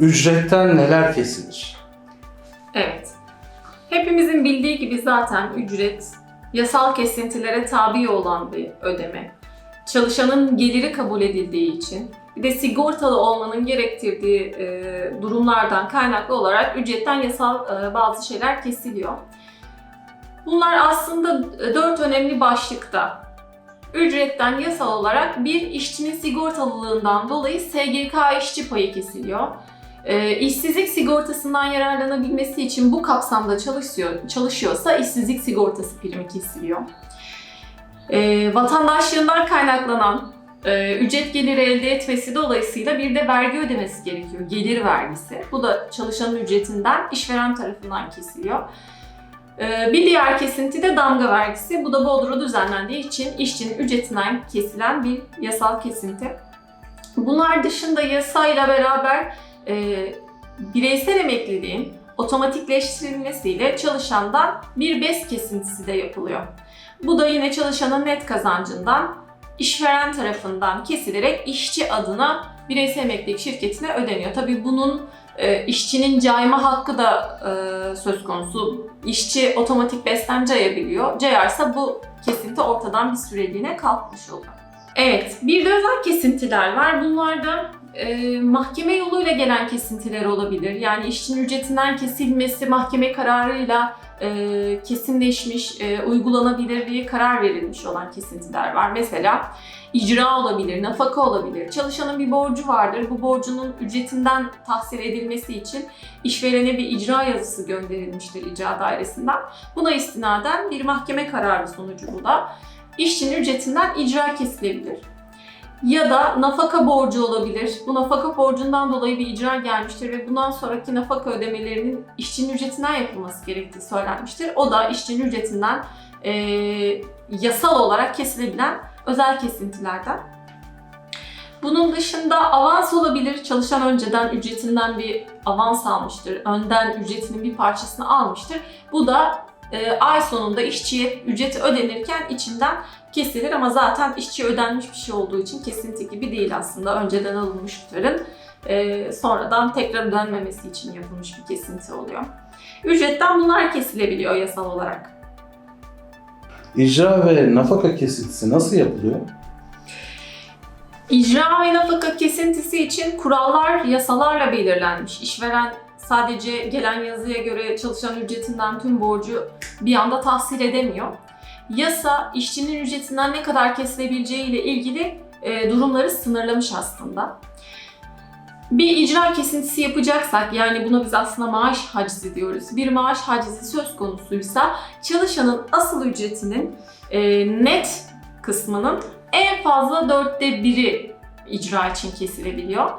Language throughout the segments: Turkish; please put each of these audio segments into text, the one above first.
Ücretten neler kesilir? Evet. Hepimizin bildiği gibi zaten ücret yasal kesintilere tabi olan bir ödeme. Çalışanın geliri kabul edildiği için bir de sigortalı olmanın gerektirdiği e, durumlardan kaynaklı olarak ücretten yasal e, bazı şeyler kesiliyor. Bunlar aslında e, dört önemli başlıkta. Ücretten yasal olarak bir işçinin sigortalılığından dolayı SGK işçi payı kesiliyor. E, işsizlik sigortasından yararlanabilmesi için bu kapsamda çalışıyor, çalışıyorsa işsizlik sigortası primi kesiliyor. E, vatandaşlığından kaynaklanan e, ücret geliri elde etmesi dolayısıyla bir de vergi ödemesi gerekiyor. Gelir vergisi. Bu da çalışanın ücretinden işveren tarafından kesiliyor. E, bir diğer kesinti de damga vergisi. Bu da Bodrum'da düzenlendiği için işçinin ücretinden kesilen bir yasal kesinti. Bunlar dışında yasayla beraber e, bireysel emekliliğin otomatikleştirilmesiyle çalışandan bir BES kesintisi de yapılıyor. Bu da yine çalışanın net kazancından işveren tarafından kesilerek işçi adına bireysel emeklilik şirketine ödeniyor. Tabii bunun e, işçinin cayma hakkı da e, söz konusu. İşçi otomatik besten cayabiliyor. Cayarsa bu kesinti ortadan bir süreliğine kalkmış oluyor. Evet, bir de özel kesintiler var. Bunlar da e, mahkeme yoluyla gelen kesintiler olabilir. Yani işçinin ücretinden kesilmesi mahkeme kararıyla e, kesinleşmiş, e, uygulanabilir diye karar verilmiş olan kesintiler var. Mesela icra olabilir, nafaka olabilir. Çalışanın bir borcu vardır. Bu borcunun ücretinden tahsil edilmesi için işverene bir icra yazısı gönderilmiştir icra dairesinden. Buna istinaden bir mahkeme kararı sonucu bu da işçinin ücretinden icra kesilebilir. Ya da nafaka borcu olabilir. Bu nafaka borcundan dolayı bir icra gelmiştir ve bundan sonraki nafaka ödemelerinin işçinin ücretinden yapılması gerektiği söylenmiştir. O da işçinin ücretinden e, yasal olarak kesilebilen özel kesintilerden. Bunun dışında avans olabilir. Çalışan önceden ücretinden bir avans almıştır. Önden ücretinin bir parçasını almıştır. Bu da e, ay sonunda işçiye ücreti ödenirken içinden kesilir ama zaten işçiye ödenmiş bir şey olduğu için kesinti gibi değil aslında. Önceden alınmış tutarın e, sonradan tekrar ödenmemesi için yapılmış bir kesinti oluyor. Ücretten bunlar kesilebiliyor yasal olarak. İcra ve nafaka kesintisi nasıl yapılıyor? İcra ve nafaka kesintisi için kurallar yasalarla belirlenmiş. İşveren sadece gelen yazıya göre çalışan ücretinden tüm borcu bir anda tahsil edemiyor. Yasa işçinin ücretinden ne kadar kesilebileceği ile ilgili e, durumları sınırlamış aslında. Bir icra kesintisi yapacaksak yani buna biz aslında maaş hacizi diyoruz. Bir maaş hacizi söz konusuysa çalışanın asıl ücretinin e, net kısmının en fazla dörtte biri icra için kesilebiliyor.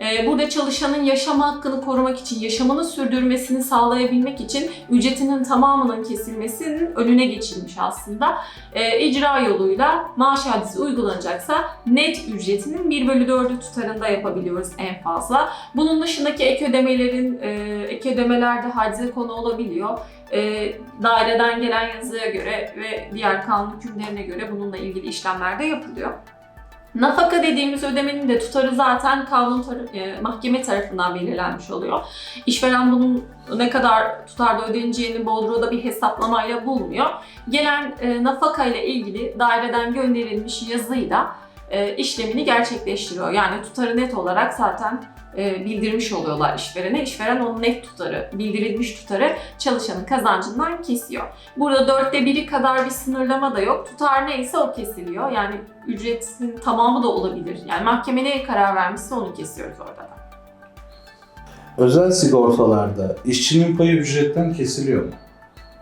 Ee, Burada çalışanın yaşam hakkını korumak için, yaşamını sürdürmesini sağlayabilmek için ücretinin tamamının kesilmesinin önüne geçilmiş aslında. Ee, icra yoluyla maaş hadisi uygulanacaksa net ücretinin 1 bölü 4'ü tutarında yapabiliyoruz en fazla. Bunun dışındaki ek ödemelerin, e, ek ödemelerde hacize konu olabiliyor. E, daireden gelen yazıya göre ve diğer kanun hükümlerine göre bununla ilgili işlemler de yapılıyor. Nafaka dediğimiz ödemenin de tutarı zaten kanun tarafı, e, mahkeme tarafından belirlenmiş oluyor. İşveren bunun ne kadar tutarda ödeneceğini Bodro'da bir hesaplamayla bulmuyor. Gelen e, nafaka ile ilgili daireden gönderilmiş yazıyla e, işlemini gerçekleştiriyor. Yani tutarı net olarak zaten bildirmiş oluyorlar işverene. İşveren onun net tutarı, bildirilmiş tutarı çalışanın kazancından kesiyor. Burada dörtte biri kadar bir sınırlama da yok. Tutar neyse o kesiliyor. Yani ücretin tamamı da olabilir. Yani mahkeme neye karar vermişse onu kesiyoruz orada da. Özel sigortalarda işçinin payı ücretten kesiliyor mu?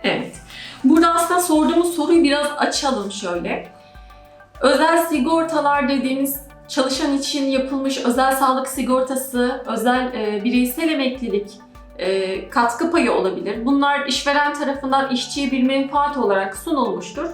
Evet. Burada aslında sorduğumuz soruyu biraz açalım şöyle. Özel sigortalar dediğimiz çalışan için yapılmış özel sağlık sigortası, özel e, bireysel emeklilik, e, katkı payı olabilir. Bunlar işveren tarafından işçiye bir menfaat olarak sunulmuştur.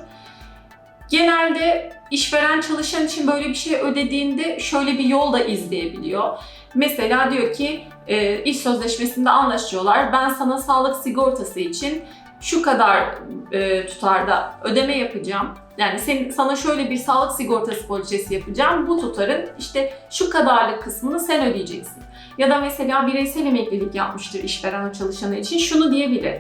Genelde işveren çalışan için böyle bir şey ödediğinde şöyle bir yol da izleyebiliyor. Mesela diyor ki e, iş sözleşmesinde anlaşıyorlar. Ben sana sağlık sigortası için şu kadar e, tutarda ödeme yapacağım. Yani senin, sana şöyle bir sağlık sigortası poliçesi yapacağım. Bu tutarın işte şu kadarlık kısmını sen ödeyeceksin. Ya da mesela bireysel emeklilik yapmıştır işveren çalışanı için. Şunu diyebilir.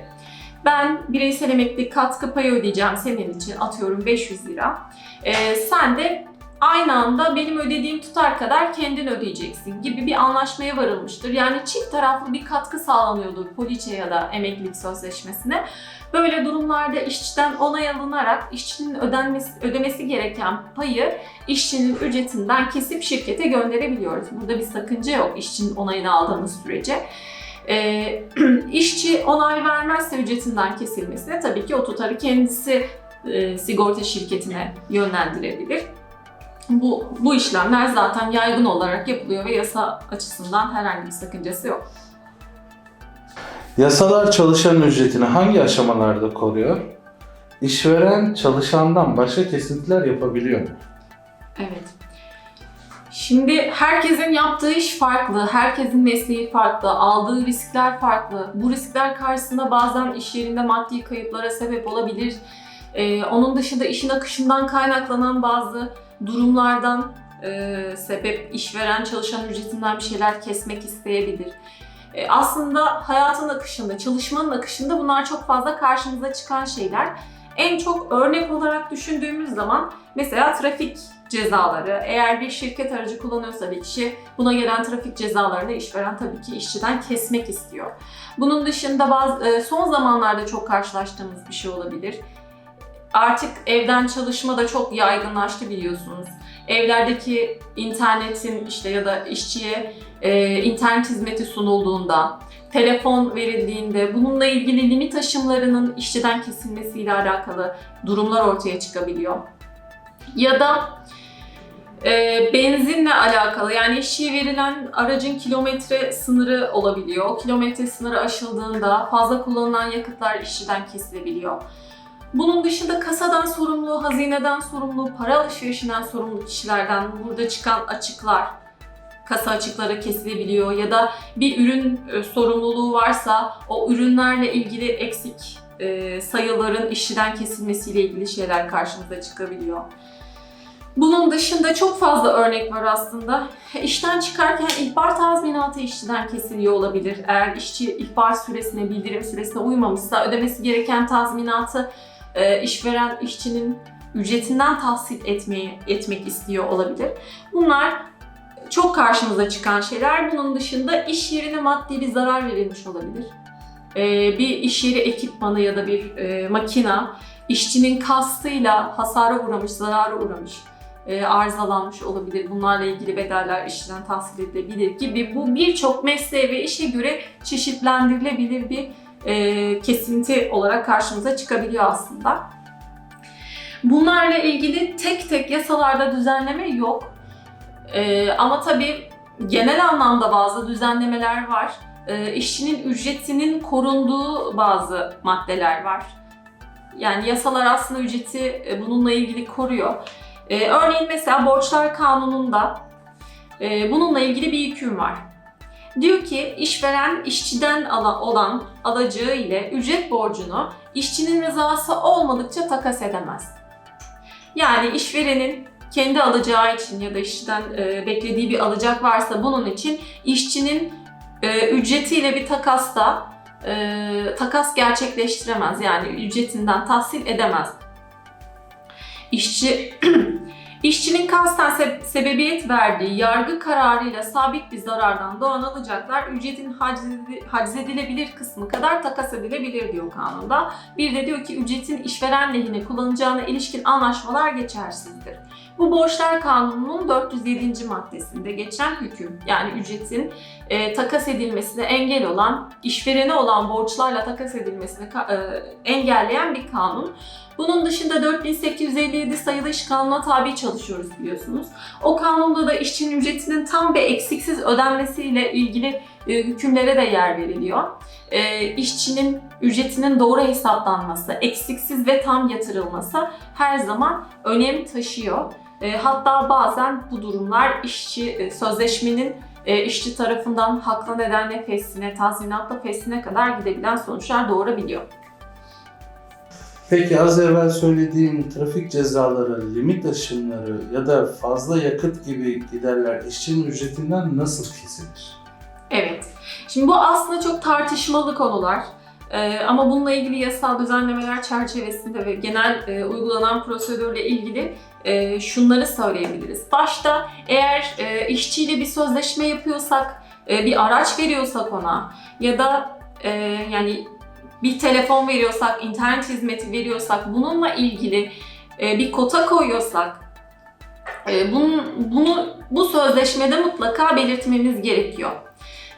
Ben bireysel emeklilik katkı payı ödeyeceğim senin için atıyorum 500 lira. Ee, sen de aynı anda benim ödediğim tutar kadar kendin ödeyeceksin gibi bir anlaşmaya varılmıştır. Yani çift taraflı bir katkı sağlanıyordur poliçe ya da emeklilik sözleşmesine. Böyle durumlarda işçiden onay alınarak işçinin ödenmesi, ödemesi gereken payı işçinin ücretinden kesip şirkete gönderebiliyoruz. Burada bir sakınca yok işçinin onayını aldığımız sürece. Ee, işçi onay vermezse ücretinden kesilmesine tabii ki o tutarı kendisi e, sigorta şirketine yönlendirebilir. Bu, bu işlemler zaten yaygın olarak yapılıyor ve yasa açısından herhangi bir sakıncası yok. Yasalar çalışanın ücretini hangi aşamalarda koruyor? İşveren çalışandan başka kesintiler yapabiliyor mu? Evet. Şimdi herkesin yaptığı iş farklı, herkesin mesleği farklı, aldığı riskler farklı. Bu riskler karşısında bazen iş yerinde maddi kayıplara sebep olabilir. Ee, onun dışında işin akışından kaynaklanan bazı durumlardan e, sebep işveren çalışan ücretinden bir şeyler kesmek isteyebilir. E, aslında hayatın akışında, çalışmanın akışında bunlar çok fazla karşımıza çıkan şeyler. En çok örnek olarak düşündüğümüz zaman mesela trafik cezaları. Eğer bir şirket aracı kullanıyorsa bir kişi buna gelen trafik cezalarını işveren tabii ki işçiden kesmek istiyor. Bunun dışında bazı e, son zamanlarda çok karşılaştığımız bir şey olabilir. Artık evden çalışma da çok yaygınlaştı biliyorsunuz. Evlerdeki internetin işte ya da işçiye e, internet hizmeti sunulduğunda, telefon verildiğinde bununla ilgili limit aşımlarının işçiden kesilmesiyle alakalı durumlar ortaya çıkabiliyor. Ya da e, benzinle alakalı yani işçiye verilen aracın kilometre sınırı olabiliyor. O kilometre sınırı aşıldığında fazla kullanılan yakıtlar işçiden kesilebiliyor. Bunun dışında kasadan sorumlu, hazineden sorumlu, para alışverişinden sorumlu kişilerden burada çıkan açıklar, kasa açıkları kesilebiliyor ya da bir ürün e, sorumluluğu varsa o ürünlerle ilgili eksik e, sayıların işçiden kesilmesiyle ilgili şeyler karşımıza çıkabiliyor. Bunun dışında çok fazla örnek var aslında. İşten çıkarken ihbar tazminatı işçiden kesiliyor olabilir. Eğer işçi ihbar süresine, bildirim süresine uymamışsa ödemesi gereken tazminatı e, işveren işçinin ücretinden tahsil etmeyi, etmek istiyor olabilir. Bunlar çok karşımıza çıkan şeyler. Bunun dışında iş yerine maddi bir zarar verilmiş olabilir. E, bir iş yeri ekipmanı ya da bir e, makina işçinin kastıyla hasara uğramış, zarara uğramış, arızalanmış olabilir. Bunlarla ilgili bedeller işçiden tahsil edilebilir gibi bu birçok mesleğe ve işe göre çeşitlendirilebilir bir e, kesinti olarak karşımıza çıkabiliyor aslında. Bunlarla ilgili tek tek yasalarda düzenleme yok. E, ama tabii genel anlamda bazı düzenlemeler var. E, işçinin ücretinin korunduğu bazı maddeler var. Yani yasalar aslında ücreti e, bununla ilgili koruyor. E, örneğin mesela Borçlar Kanunu'nda e, bununla ilgili bir hüküm var. Diyor ki işveren işçiden ala- olan alacağı ile ücret borcunu işçinin rızası olmadıkça takas edemez. Yani işverenin kendi alacağı için ya da işçiden e, beklediği bir alacak varsa bunun için işçinin e, ücretiyle bir takasta e, takas gerçekleştiremez. Yani ücretinden tahsil edemez. İşçi İşçinin kasten se- sebebiyet verdiği yargı kararıyla sabit bir zarardan doğan alacaklar ücretin haciz, edi- haciz edilebilir kısmı kadar takas edilebilir diyor kanunda. Bir de diyor ki ücretin işveren lehine kullanılacağına ilişkin anlaşmalar geçersizdir. Bu Borçlar Kanunu'nun 407. maddesinde geçen hüküm yani ücretin e, takas edilmesine engel olan, işverene olan borçlarla takas edilmesini e, engelleyen bir kanun. Bunun dışında 4857 sayılı iş kanununa tabi çalışıyoruz biliyorsunuz. O kanunda da işçinin ücretinin tam ve eksiksiz ödenmesiyle ilgili e, hükümlere de yer veriliyor. E, işçinin ücretinin doğru hesaplanması, eksiksiz ve tam yatırılması her zaman önem taşıyor. E, hatta bazen bu durumlar işçi e, sözleşmenin e, işçi tarafından haklı nedenle fesline, tazminatla fesline kadar gidebilen sonuçlar doğurabiliyor. Peki az evvel söylediğim trafik cezaları, limit aşımları ya da fazla yakıt gibi giderler işçinin ücretinden nasıl kesilir? Şimdi bu aslında çok tartışmalı konular. Ee, ama bununla ilgili yasal düzenlemeler çerçevesinde ve genel e, uygulanan prosedürle ilgili e, şunları söyleyebiliriz. Başta eğer e, işçiyle bir sözleşme yapıyorsak, e, bir araç veriyorsak ona ya da e, yani bir telefon veriyorsak, internet hizmeti veriyorsak, bununla ilgili e, bir kota koyuyorsak, e, bunun, bunu bu sözleşmede mutlaka belirtmemiz gerekiyor.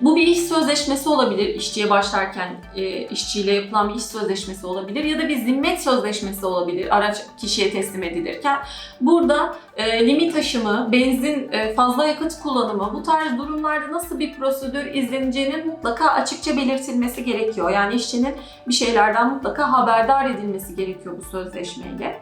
Bu bir iş sözleşmesi olabilir işçiye başlarken e, işçiyle yapılan bir iş sözleşmesi olabilir ya da bir zimmet sözleşmesi olabilir araç kişiye teslim edilirken. Burada e, limit aşımı, benzin, e, fazla yakıt kullanımı bu tarz durumlarda nasıl bir prosedür izleneceğinin mutlaka açıkça belirtilmesi gerekiyor. Yani işçinin bir şeylerden mutlaka haberdar edilmesi gerekiyor bu sözleşmeyle.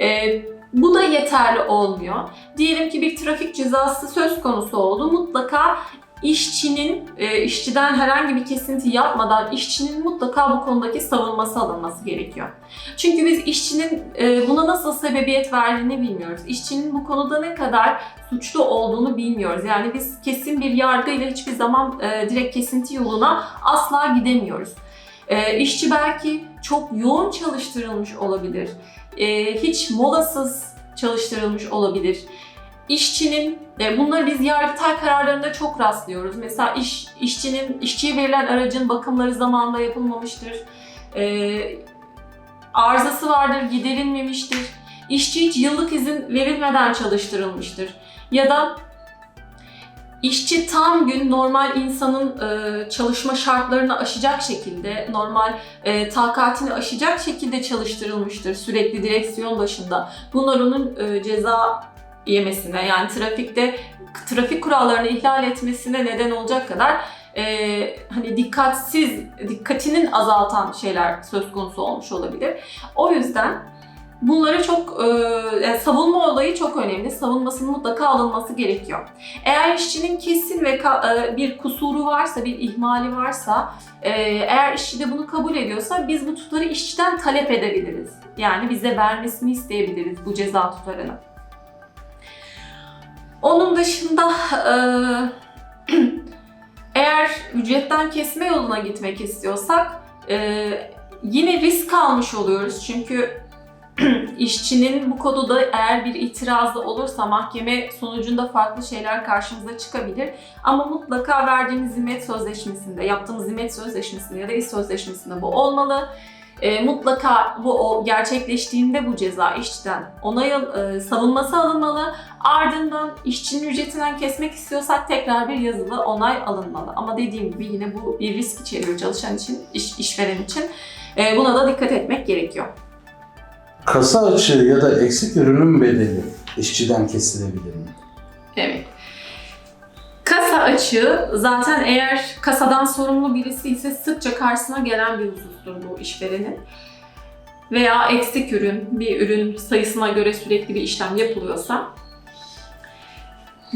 E, bu da yeterli olmuyor. Diyelim ki bir trafik cezası söz konusu oldu. Mutlaka işçinin, e, işçiden herhangi bir kesinti yapmadan işçinin mutlaka bu konudaki savunması alınması gerekiyor. Çünkü biz işçinin e, buna nasıl sebebiyet verdiğini bilmiyoruz. İşçinin bu konuda ne kadar suçlu olduğunu bilmiyoruz. Yani biz kesin bir yargıyla hiçbir zaman e, direkt kesinti yoluna asla gidemiyoruz. İşçi belki çok yoğun çalıştırılmış olabilir. Hiç molasız çalıştırılmış olabilir. İşçinin, e, bunları biz yargıtay kararlarında çok rastlıyoruz. Mesela iş, işçinin, işçiye verilen aracın bakımları zamanında yapılmamıştır. E, arızası vardır, giderilmemiştir. İşçi hiç yıllık izin verilmeden çalıştırılmıştır. Ya da işçi tam gün normal insanın e, çalışma şartlarını aşacak şekilde, normal e, takatini aşacak şekilde çalıştırılmıştır sürekli direksiyon başında. Bunlar onun e, ceza yemesine yani trafikte trafik kurallarını ihlal etmesine neden olacak kadar e, hani dikkatsiz, dikkatinin azaltan şeyler söz konusu olmuş olabilir. O yüzden bunları çok, e, savunma olayı çok önemli. Savunmasının mutlaka alınması gerekiyor. Eğer işçinin kesin ve ka- e, bir kusuru varsa, bir ihmali varsa, e, eğer işçi de bunu kabul ediyorsa biz bu tutarı işçiden talep edebiliriz. Yani bize vermesini isteyebiliriz bu ceza tutarını. Onun dışında e, eğer ücretten kesme yoluna gitmek istiyorsak e, yine risk almış oluyoruz. Çünkü işçinin bu konuda eğer bir itirazı olursa mahkeme sonucunda farklı şeyler karşımıza çıkabilir. Ama mutlaka verdiğimiz zimmet sözleşmesinde, yaptığımız zimmet sözleşmesinde ya da iş sözleşmesinde bu olmalı. E, mutlaka bu o gerçekleştiğinde bu ceza işçiden onay e, savunması alınmalı. Ardından işçinin ücretinden kesmek istiyorsak tekrar bir yazılı onay alınmalı. Ama dediğim gibi yine bu bir risk içeriyor çalışan için, iş, işveren için. E, buna da dikkat etmek gerekiyor. Kasa açığı ya da eksik ürünün bedeli işçiden kesilebilir mi? Evet. Kasa açığı zaten eğer kasadan sorumlu birisi ise sıkça karşısına gelen bir husustur bu işverenin. Veya eksik ürün, bir ürün sayısına göre sürekli bir işlem yapılıyorsa.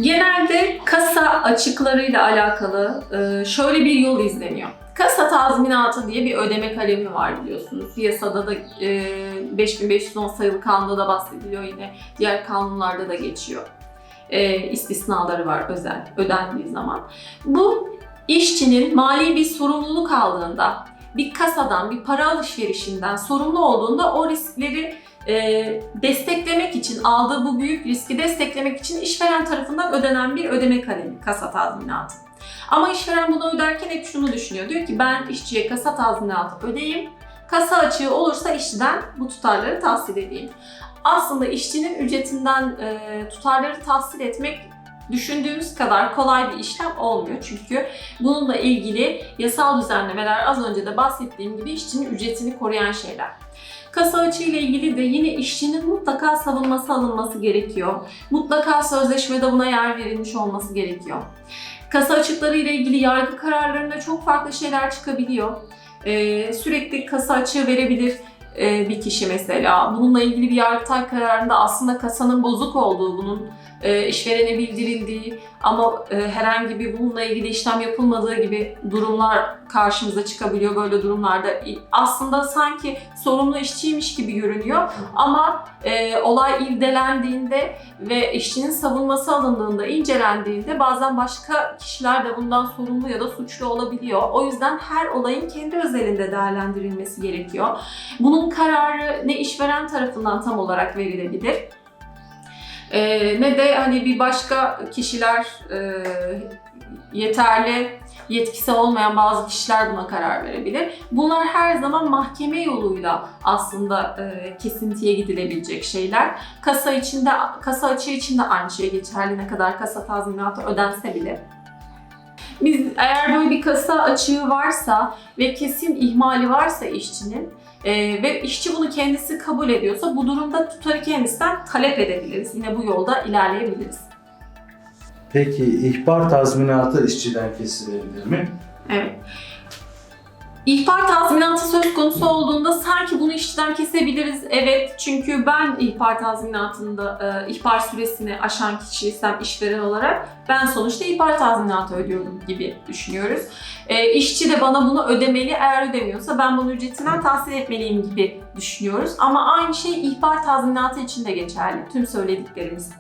Genelde kasa açıklarıyla alakalı e, şöyle bir yol izleniyor. Kasa tazminatı diye bir ödeme kalemi var biliyorsunuz. Yasada da e, 5510 sayılı kanunda da bahsediliyor yine. Diğer kanunlarda da geçiyor e, istisnaları var özel ödendiği zaman. Bu işçinin mali bir sorumluluk aldığında, bir kasadan, bir para alışverişinden sorumlu olduğunda o riskleri e, desteklemek için, aldığı bu büyük riski desteklemek için işveren tarafından ödenen bir ödeme kalemi, kasa tazminatı. Ama işveren bunu öderken hep şunu düşünüyor. Diyor ki ben işçiye kasa tazminatı ödeyeyim. Kasa açığı olursa işçiden bu tutarları tahsil edeyim aslında işçinin ücretinden e, tutarları tahsil etmek düşündüğümüz kadar kolay bir işlem olmuyor. Çünkü bununla ilgili yasal düzenlemeler az önce de bahsettiğim gibi işçinin ücretini koruyan şeyler. Kasa açığı ile ilgili de yine işçinin mutlaka savunması alınması gerekiyor. Mutlaka sözleşmede buna yer verilmiş olması gerekiyor. Kasa açıkları ile ilgili yargı kararlarında çok farklı şeyler çıkabiliyor. Ee, sürekli kasa açığı verebilir e, bir kişi mesela. Bununla ilgili bir yargıtay kararında aslında kasanın bozuk olduğu, bunun e, işverene bildirildiği ama e, herhangi bir bununla ilgili işlem yapılmadığı gibi durumlar karşımıza çıkabiliyor böyle durumlarda. Aslında sanki sorumlu işçiymiş gibi görünüyor ama e, olay irdelendiğinde ve işçinin savunması alındığında, incelendiğinde bazen başka kişiler de bundan sorumlu ya da suçlu olabiliyor. O yüzden her olayın kendi özelinde değerlendirilmesi gerekiyor. Bunun kararı ne işveren tarafından tam olarak verilebilir e, ne de hani bir başka kişiler e, yeterli yetkisi olmayan bazı kişiler buna karar verebilir. Bunlar her zaman mahkeme yoluyla aslında e, kesintiye gidilebilecek şeyler. Kasa içinde kasa açığı için de aynı şey geçerli ne kadar kasa tazminatı ödense bile. Biz eğer böyle bir kasa açığı varsa ve kesin ihmali varsa işçinin e, ve işçi bunu kendisi kabul ediyorsa bu durumda tutarı kendisinden talep edebiliriz. Yine bu yolda ilerleyebiliriz. Peki ihbar tazminatı işçiden kesilebilir mi? Evet. İhbar tazminatı söz konusu olduğunda sanki bunu işçiden kesebiliriz. Evet çünkü ben ihbar tazminatında e, ihbar süresini aşan kişiysem işveren olarak ben sonuçta ihbar tazminatı ödüyorum gibi düşünüyoruz. E, işçi de bana bunu ödemeli eğer ödemiyorsa ben bunu ücretinden tahsil etmeliyim gibi düşünüyoruz. Ama aynı şey ihbar tazminatı için de geçerli tüm söylediklerimiz.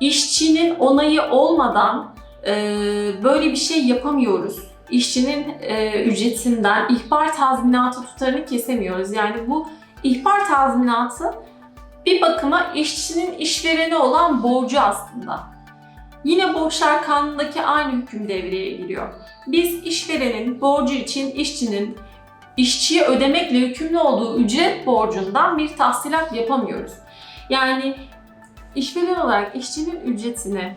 İşçinin onayı olmadan e, böyle bir şey yapamıyoruz işçinin e, ücretinden ihbar tazminatı tutarını kesemiyoruz. Yani bu ihbar tazminatı bir bakıma işçinin işverene olan borcu aslında. Yine borçlar kanunundaki aynı hüküm devreye giriyor. Biz işverenin borcu için işçinin işçiye ödemekle yükümlü olduğu ücret borcundan bir tahsilat yapamıyoruz. Yani işveren olarak işçinin ücretini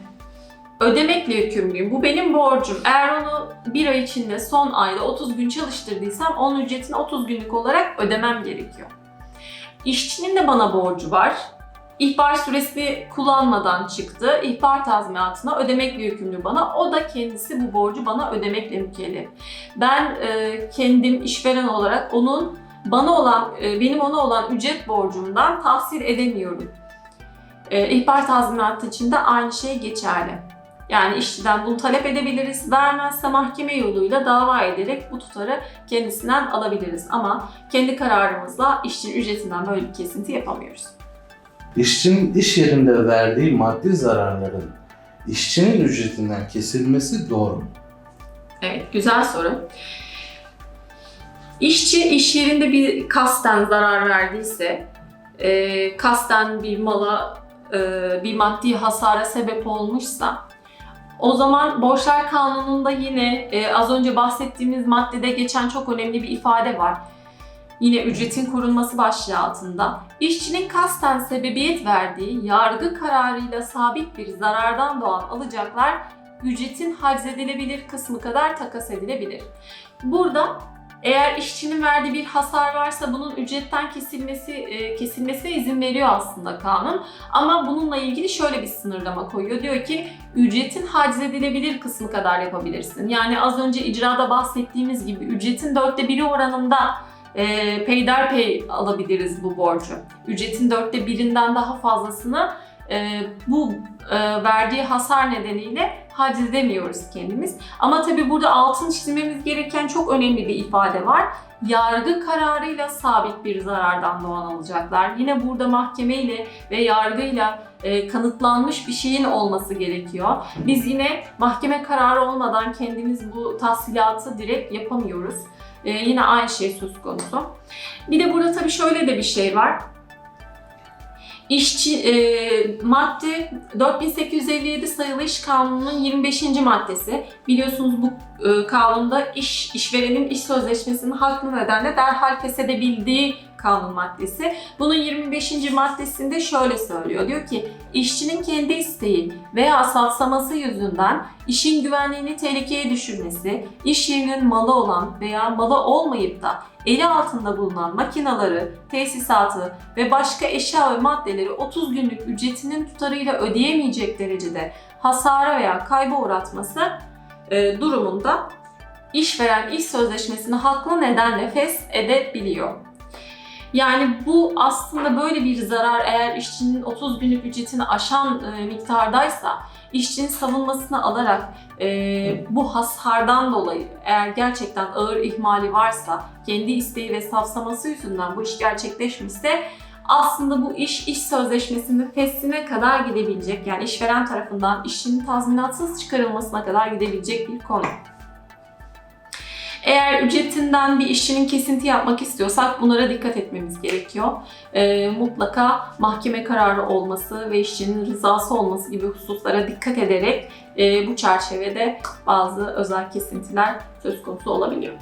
ödemekle yükümlüyüm. Bu benim borcum. Eğer onu bir ay içinde son ayda 30 gün çalıştırdıysam onun ücretini 30 günlük olarak ödemem gerekiyor. İşçinin de bana borcu var. İhbar süresi kullanmadan çıktı. İhbar tazminatına ödemekle yükümlü bana. O da kendisi bu borcu bana ödemekle mükellef. Ben e, kendim işveren olarak onun bana olan, e, benim ona olan ücret borcumdan tahsil edemiyorum. E, ihbar tazminatı için de aynı şey geçerli. Yani işçiden bunu talep edebiliriz. Vermezse mahkeme yoluyla dava ederek bu tutarı kendisinden alabiliriz. Ama kendi kararımızla işçinin ücretinden böyle bir kesinti yapamıyoruz. İşçinin iş yerinde verdiği maddi zararların işçinin ücretinden kesilmesi doğru mu? Evet, güzel soru. İşçi iş yerinde bir kasten zarar verdiyse, e, kasten bir mala, bir maddi hasara sebep olmuşsa o zaman Borçlar Kanunu'nda yine e, az önce bahsettiğimiz maddede geçen çok önemli bir ifade var. Yine ücretin korunması başlığı altında. İşçinin kasten sebebiyet verdiği yargı kararıyla sabit bir zarardan doğan alacaklar ücretin haczedilebilir kısmı kadar takas edilebilir. Burada eğer işçinin verdiği bir hasar varsa bunun ücretten kesilmesi e, kesilmesine izin veriyor aslında kanun. Ama bununla ilgili şöyle bir sınırlama koyuyor. Diyor ki ücretin haczedilebilir kısmı kadar yapabilirsin. Yani az önce icrada bahsettiğimiz gibi ücretin dörtte biri oranında e, peyderpey alabiliriz bu borcu. Ücretin dörtte birinden daha fazlasını e, bu e, verdiği hasar nedeniyle haciz edemiyoruz kendimiz. Ama tabii burada altın çizmemiz gereken çok önemli bir ifade var. Yargı kararıyla sabit bir zarardan doğan alacaklar. Yine burada mahkemeyle ve yargıyla e, kanıtlanmış bir şeyin olması gerekiyor. Biz yine mahkeme kararı olmadan kendimiz bu tahsilatı direkt yapamıyoruz. E, yine aynı şey söz konusu. Bir de burada tabii şöyle de bir şey var. İşçi e, madde 4857 sayılı iş kanununun 25. maddesi. Biliyorsunuz bu e, kanunda iş işverenin iş sözleşmesinin haklı nedenle derhal feshedebildiği kanun maddesi. Bunun 25. maddesinde şöyle söylüyor. Diyor ki işçinin kendi isteği veya satsaması yüzünden işin güvenliğini tehlikeye düşürmesi, iş yerinin malı olan veya malı olmayıp da eli altında bulunan makinaları, tesisatı ve başka eşya ve maddeleri 30 günlük ücretinin tutarıyla ödeyemeyecek derecede hasara veya kayba uğratması e, durumunda işveren iş sözleşmesini haklı nedenle fes edebiliyor. Yani bu aslında böyle bir zarar eğer işçinin 30 günlük ücretini aşan e, miktardaysa işçinin savunmasını alarak e, bu hasardan dolayı eğer gerçekten ağır ihmali varsa kendi isteği ve safsaması yüzünden bu iş gerçekleşmişse aslında bu iş iş sözleşmesinin fesline kadar gidebilecek yani işveren tarafından işçinin tazminatsız çıkarılmasına kadar gidebilecek bir konu. Eğer ücretinden bir işçinin kesinti yapmak istiyorsak bunlara dikkat etmemiz gerekiyor. Ee, mutlaka mahkeme kararı olması ve işçinin rızası olması gibi hususlara dikkat ederek e, bu çerçevede bazı özel kesintiler söz konusu olabiliyor.